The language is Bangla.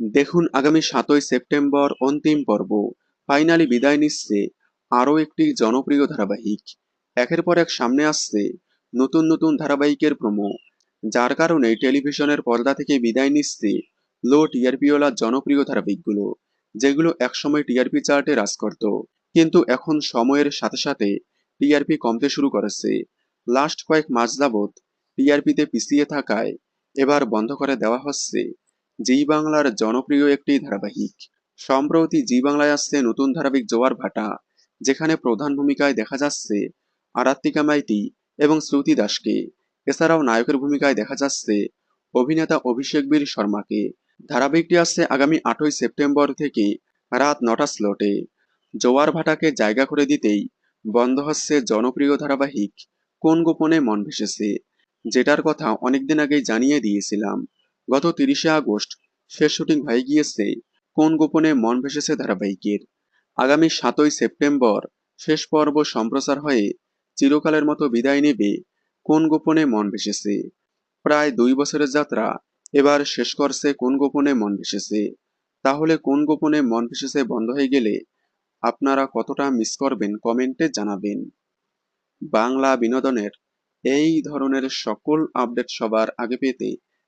দেখুন আগামী সাতই সেপ্টেম্বর অন্তিম পর্ব। ফাইনালি বিদায় নিচ্ছে আরও একটি জনপ্রিয় ধারাবাহিক। একের পর এক সামনে আসছে নতুন নতুন ধারাবাহিকের প্রোমো যার কারণে টেলিভিশনের পর্দা থেকে বিদায় নিচ্ছে লো টিআরপিওলা জনপ্রিয় ধারাবাহিকগুলো, যেগুলো একসময় টিআরপি চার্টে রাজ করত। কিন্তু এখন সময়ের সাথে সাথে টিআরপি কমতে শুরু করেছে। লাস্ট কয়েক মাস যাবৎ টিআরপিতে পিছিয়ে থাকায় এবার বন্ধ করে দেওয়া হচ্ছে জি বাংলার জনপ্রিয় একটি ধারাবাহিক। সম্প্রতি জি বাংলায় আসছে নতুন ধারাবাহিক জোয়ার ভাটা, যেখানে প্রধান ভূমিকায় দেখা যাচ্ছে আরাত্মিকা মাইতি এবং শ্রুতি দাসকে। এছাড়াও নায়কের ভূমিকায় দেখা যাচ্ছে অভিনেতা অভিষেক বীর শর্মাকে। ধারাবাহিকটি আসছে আগামী আটই সেপ্টেম্বর থেকে রাত নটা স্লটে। জোয়ার ভাটাকে জায়গা করে দিতেই বন্ধ হচ্ছে জনপ্রিয় ধারাবাহিক কোন গোপনে মন ভেসেছে, যেটার কথা অনেকদিন আগেই জানিয়ে দিয়েছিলাম। গত তিরিশে আগস্ট শেষ শুটিং হয়ে গিয়েছে কোন গোপনে মন ভেসেছে ধারাবাহিকের। আগামী সাতই সেপ্টেম্বর শেষ পর্ব সম্প্রচার হয়ে চিরকালের মতো বিদায় নেবে কোন গোপনে মন ভেসেছে। প্রায় দুই বছরের যাত্রা এবার শেষ করছে কোন গোপনে মন ভেসেছে। তাহলে কোন গোপনে মন ভেসেছে বন্ধ হয়ে গেলে আপনারা কতটা মিস করবেন কমেন্টে জানাবেন। বাংলা বিনোদনের এই ধরনের সকল আপডেট সবার আগে পেতে